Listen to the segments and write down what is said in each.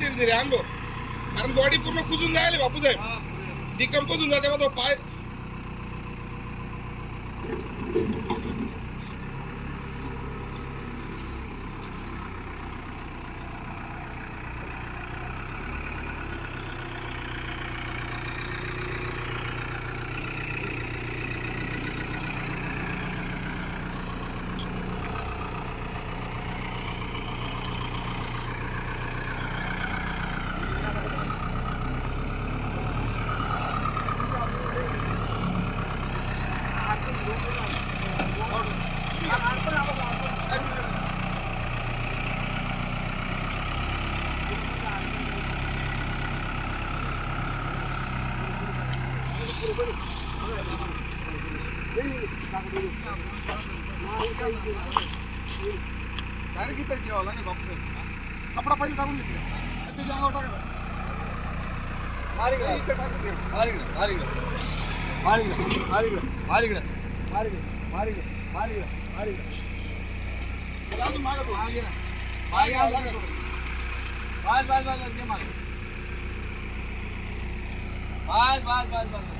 धीरे धीरे आणलो. कारण बॉडी पूर्ण कुजून जायला बापू साहेब डिकम्पोज होऊन जाते तो पाय डायरेक्ट इथं ठेवावं लागेल बापू साहेब कपडा पहिले टाकून घेतला ते जंगावर टाकायला इथं टाकून ठेव. त्याला अजून मागं थोडं. मागे यावं लागेल थोडं. टाकून घ्या तिथंच खाली. बोलो हरण महादेव पुढे घे बापू साहेब. ना,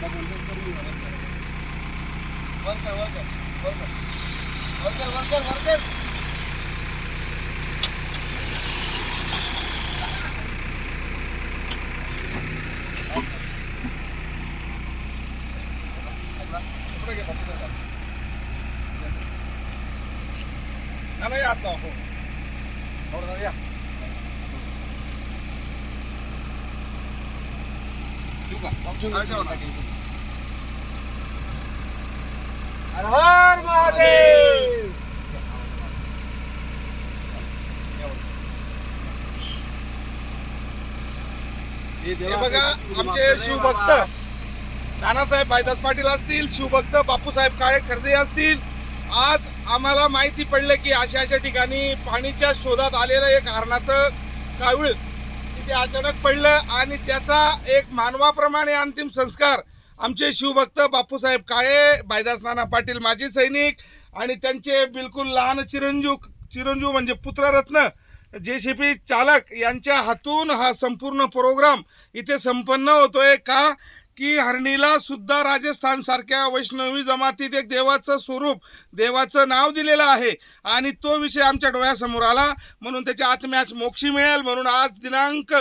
लावा, हो. थोडं जरा या. ठेवू का? हा, ठेवा ना. हर हर महादेव! हे बघा आमचे शिवभक्त. नानासाहेब भाईदास पाटील असतील शिवभक्त बापूसाहेब काळे खर्जे असतील. आज आम्हाला माहिती पडलं की अशा अशा ठिकाणी पाणीच्या शोधात आलेलं एक हरणाचं कावीळ ते अचानक पडलं आणि त्याचा एक मानवाप्रमाणे अंतिम संस्कार आमचे शिवभक्त बापूसाहेब काळे बायदास नाना पाटील माजी सैनिक आणि त्यांचे बिलकुल लहान चिरंजीव चिरंजीव म्हणजे पुत्ररत्न जे सी पी चालक यांच्या हातून हा संपूर्ण प्रोग्राम इथे संपन्न होतोय का? की हरणीला सुद्धा राजस्थान सारख्या वैष्णवी जमातीत एक देवाचं स्वरूप देवाचं नाव दिलेलं आहे. आणि तो विषय आमच्या डोळ्यासमोर आला. म्हणून त्याच्या आत्म्यास मोक्षी मिळेल म्हणून आज दिनांक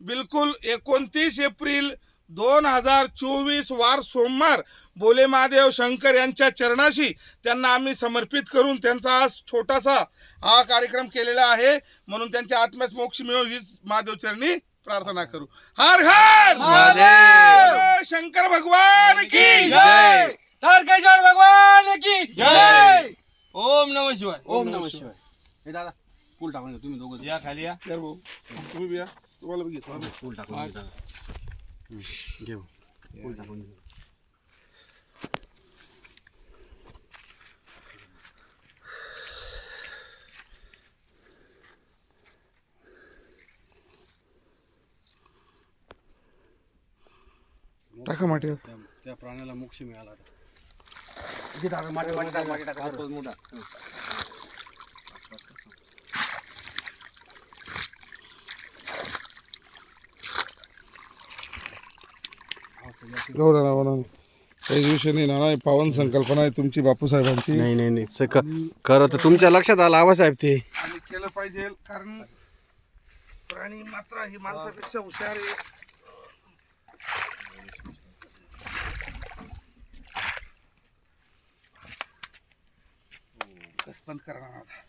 बिलकुल एकोणतीस एप्रिल दोन हजार चोवीस वार सोमवार बोले महादेव शंकर यांच्या चरणाशी त्यांना आम्ही समर्पित करून त्यांचा आज छोटासा हा कार्यक्रम केलेला आहे. म्हणून त्यांच्या आत्म्यास मोक्ष मिळो हीच महादेव चरणी प्रार्थना करू. हर हर महादेव! शंकर भगवान की जय! तारकेश्वर भगवान की जय! ओम नम शिवाय। ओम नमः शिवाय. हे दादा पूल टाकून तुम्ही दोघं या खाली या. तर भाऊ, तुम्ही या. तुम्हाला घेतो. पूल टाकून घेऊ. पूल टाकून टाका माटी त्या त्या प्राण्याला मोक्ष मिळाला. गौरा नावानं काही विषय नाही नाना पावन संकल्पना आहे तुमची बापूसाहेबांची. नाही नाही नाही सक खरं तर तुमच्या लक्षात आलं आबासाहेब ते. आणि केलं पाहिजे कारण प्राणी मात्र ही माणसापेक्षा हुशार आहे. कसपंत करणार आता